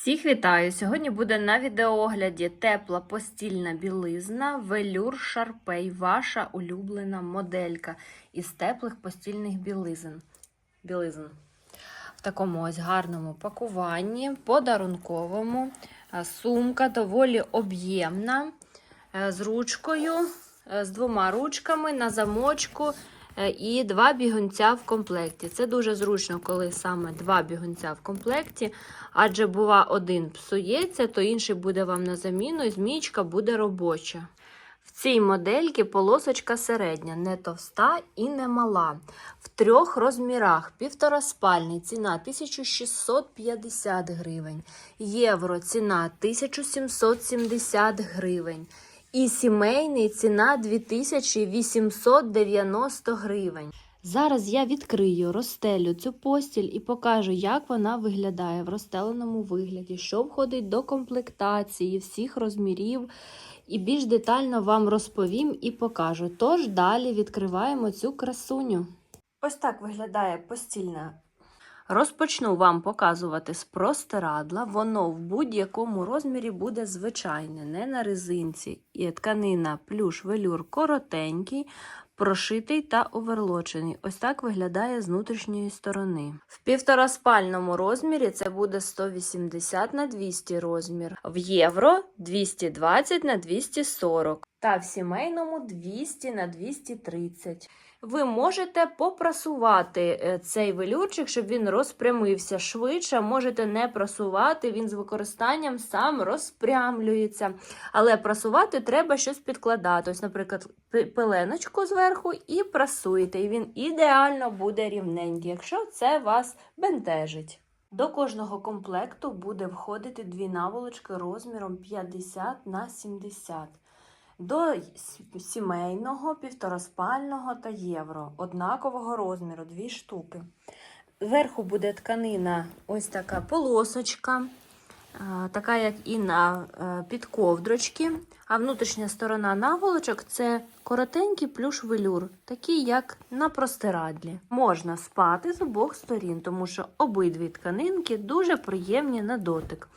Всіх вітаю! Сьогодні буде на відеоогляді тепла постільна білизна Велюр Шарпей, ваша улюблена моделька із теплих постільних білизн. білизн. В такому ось гарному пакуванні, подарунковому. Е, Сумка доволі об'ємна, е, з ручкою, е, з двома ручками на замочку і два бігунця в комплекті. Це дуже зручно, коли саме два бігунця в комплекті, адже бува один псується, то інший буде вам на заміну, і змійка буде робоча. В цій модельці полосочка середня, не товста і не мала. В трьох розмірах півтораспальний ціна 1650 гривень, євро ціна 1770 гривень. І сімейний ціна 2890 гривень. Зараз я відкрию, розстелю цю постіль і покажу, як вона виглядає в розстеленому вигляді, що входить до комплектації всіх розмірів. І більш детально вам розповім і покажу. Тож далі відкриваємо цю красуню. Ось так виглядає постільна. Розпочну вам показувати з простирадла. Воно в будь-якому розмірі буде звичайне, не на резинці. І тканина плюш велюр коротенький, прошитий та оверлочений. Ось так виглядає з внутрішньої сторони. В півтораспальному розмірі це буде 180 на 200 розмір, в євро 220 на 240 та в сімейному 200 на 230. Ви можете попрасувати е, цей велюрчик, щоб він розпрямився швидше. Можете не прасувати, він з використанням сам розпрямлюється. Але прасувати треба щось підкладати. Ось, наприклад, пеленочку зверху і прасуєте. І він ідеально буде рівненький, якщо це вас бентежить. До кожного комплекту буде входити дві наволочки розміром 50 на 70 до сімейного, півтораспального та євро однакового розміру, дві штуки. Зверху буде тканина, ось така полосочка, така як і на е, підковдрочки. А внутрішня сторона наволочок це коротенький плюш велюр, такий як на простирадлі. Можна спати з обох сторін, тому що обидві тканинки дуже приємні на дотик.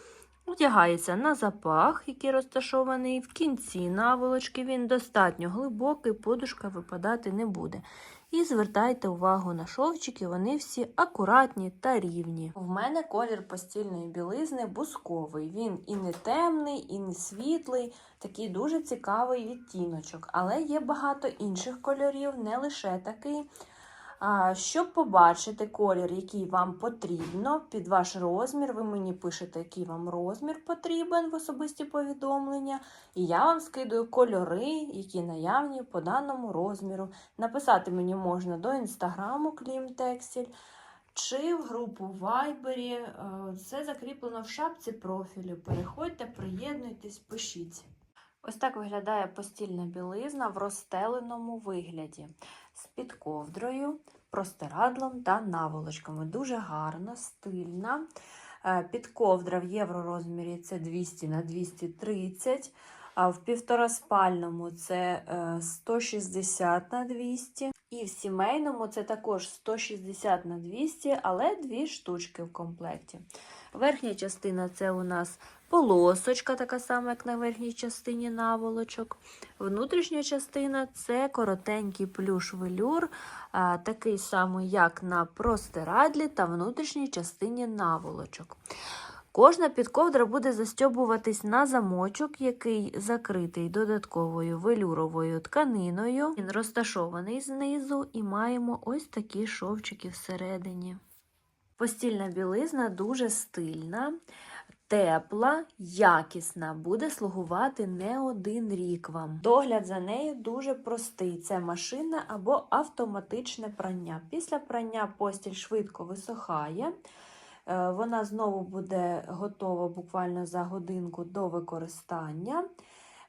Одягається на запах, який розташований в кінці наволочки. Він достатньо глибокий, подушка випадати не буде. І звертайте увагу на шовчики, вони всі акуратні та рівні. В мене колір постільної білизни бусковий. Він і не темний, і не світлий, такий дуже цікавий відтіночок. Але є багато інших кольорів, не лише такий. Щоб побачити колір, який вам потрібно під ваш розмір, ви мені пишете, який вам розмір потрібен в особисті повідомлення, і я вам скидаю кольори, які наявні по даному розміру. Написати мені можна до інстаграму Клімтекстіль чи в групу в Вайбері. Е, Це закріплено в шапці профілю. Переходьте, приєднуйтесь, пишіть. Ось так виглядає постільна білизна в розстеленому вигляді з підковдрою, простирадлом та наволочками. Дуже гарна, стильна. Під ковдра в євророзмірі це 200 на 230, а в півтораспальному це е, 160 на 200. І в сімейному це також 160 на 200, але дві штучки в комплекті. Верхня частина це у нас полосочка, така сама, як на верхній частині наволочок. Внутрішня частина це коротенький плюш велюр, такий самий, як на простирадлі та внутрішній частині наволочок. Кожна підковдра буде застьобуватись на замочок, який закритий додатковою велюровою тканиною. Він розташований знизу і маємо ось такі шовчики всередині. Постільна білизна дуже стильна, тепла, якісна, буде слугувати не один рік вам. Догляд за нею дуже простий: це машинне або автоматичне прання. Після прання постіль швидко висохає. Е, Вона знову буде готова буквально за годинку до використання.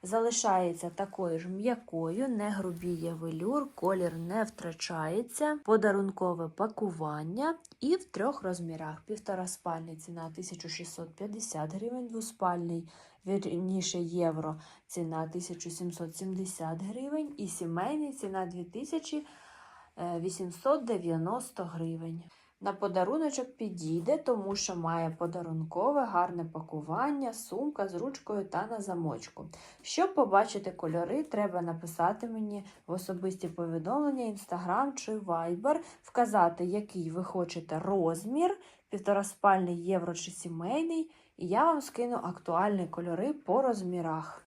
Залишається такою ж м'якою, не грубіє велюр, колір не втрачається, подарункове пакування і в трьох розмірах. Півтора спальний ціна 1650 гривень, двоспальний, вірніше євро, ціна 1770 гривень і сімейний ціна 2890 гривень. На подаруночок підійде, тому що має подарункове гарне пакування, сумка з ручкою та на замочку. Щоб побачити кольори, треба написати мені в особисті повідомлення Instagram чи Viber, вказати, який ви хочете розмір, півтораспальний євро чи сімейний, і я вам скину актуальні кольори по розмірах.